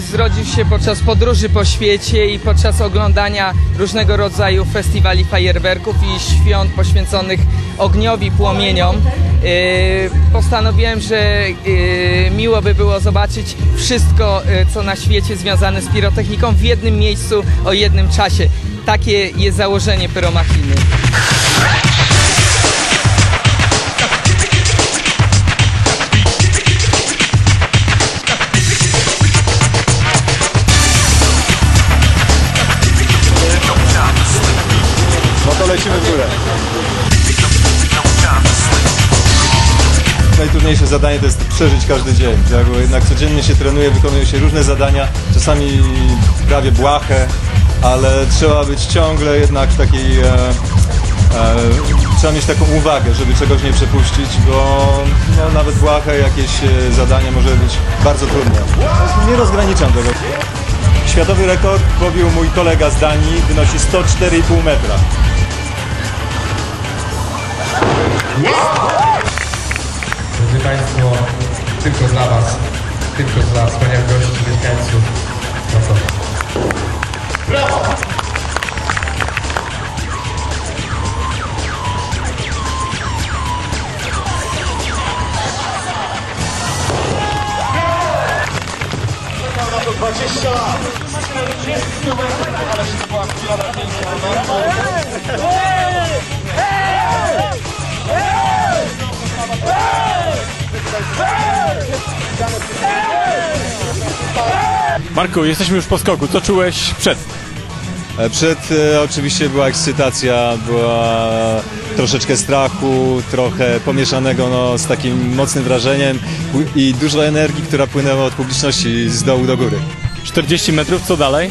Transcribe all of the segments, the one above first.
pomysł zrodził się podczas podróży po świecie i podczas oglądania różnego rodzaju festiwali fajerwerków i świąt poświęconych ogniowi, płomieniom. Yy, postanowiłem, że yy, miło by było zobaczyć wszystko, yy, co na świecie związane z pirotechniką w jednym miejscu o jednym czasie. Takie jest założenie pyromachiny. Najtrudniejsze zadanie to jest przeżyć każdy dzień, tak? bo jednak codziennie się trenuje, wykonuje się różne zadania, czasami prawie błahe, ale trzeba być ciągle jednak w takiej... E, e, trzeba mieć taką uwagę, żeby czegoś nie przepuścić, bo no, nawet błahe jakieś e, zadanie może być bardzo trudne. Nie rozgraniczam tego. Światowy rekord pobił mój kolega z Danii, wynosi 104,5 metra. Państwo, tylko dla Was, tylko dla wspaniałych gości, mieszkańców. No to. Marku, jesteśmy już po skoku. Co czułeś przed? E, Przed e, oczywiście była ekscytacja, była troszeczkę strachu, trochę pomieszanego no, z takim mocnym wrażeniem i dużo energii, która płynęła od publiczności z dołu do góry. 40 metrów, co dalej?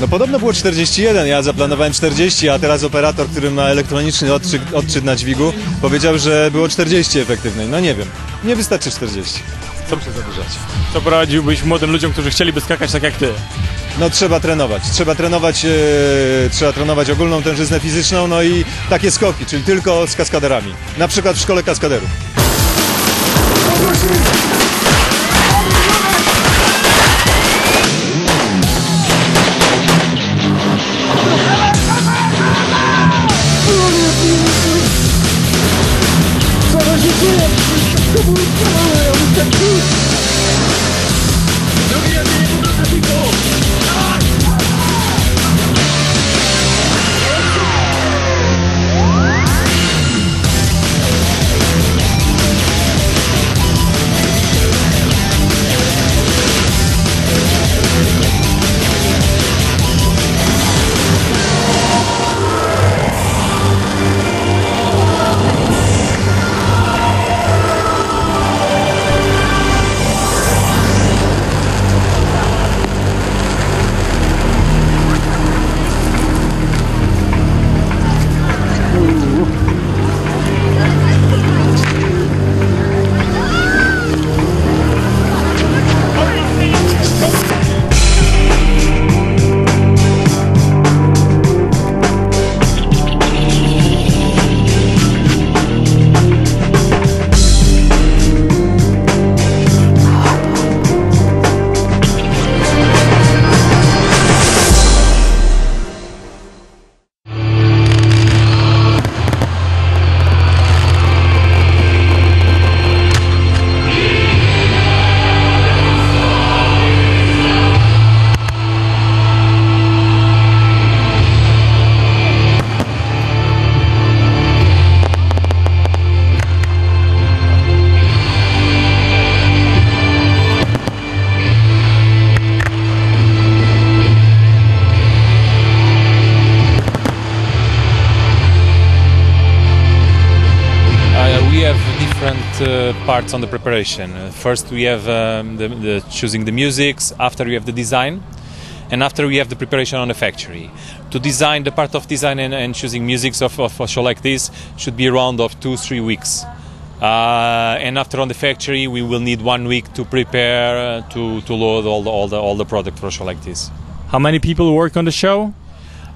No podobno było 41, ja zaplanowałem 40, a teraz operator, który ma elektroniczny odczyt, odczyt na dźwigu, powiedział, że było 40 efektywnej. No nie wiem, nie wystarczy 40. Co muszę zadłużać? Co poradziłbyś młodym ludziom, którzy chcieliby skakać tak jak ty? No trzeba trenować, trzeba trenować, e, trzeba trenować ogólną tężyznę fizyczną, no i takie skoki, czyli tylko z kaskaderami. Na przykład w szkole kaskaderów. Aquí. No, mira, tenemos un tráfico. ¡Ah! Parts on the preparation. Uh, First, we have um, the, the choosing the musics. After, we have the design, and after we have the preparation on the factory. To design the part of design and, and choosing musics of, of a show like this should be around of two three weeks. Uh, and after on the factory, we will need one week to prepare uh, to, to load all the, all the all the product for a show like this. How many people work on the show?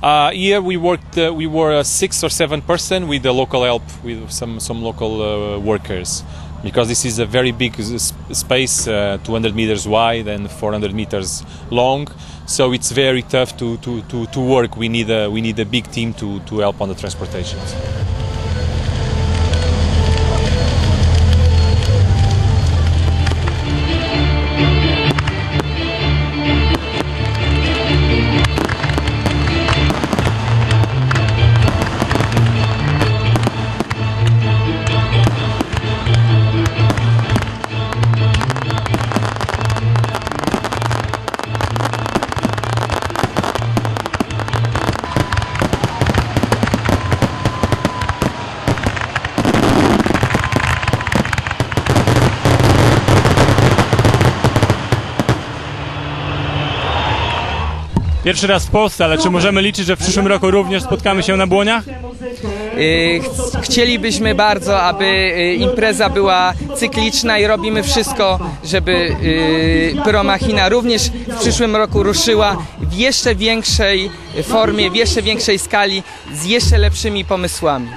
Uh, here we worked. Uh, we were six or seven person with the local help, with some some local uh, workers. Because this is a very big space, uh, 200 meters wide and 400 meters long. So it's very tough to, to, to, to work. We need a we need a big team to, to help on the transportations. Pierwszy raz w Polsce, ale czy możemy liczyć, że w przyszłym roku również spotkamy się na Błoniach? Y, ch- Chcielibyśmy bardzo, aby y, impreza była cykliczna i robimy wszystko, żeby y, Pyromachina również w przyszłym roku ruszyła w jeszcze większej formie, w jeszcze większej skali, z jeszcze lepszymi pomysłami.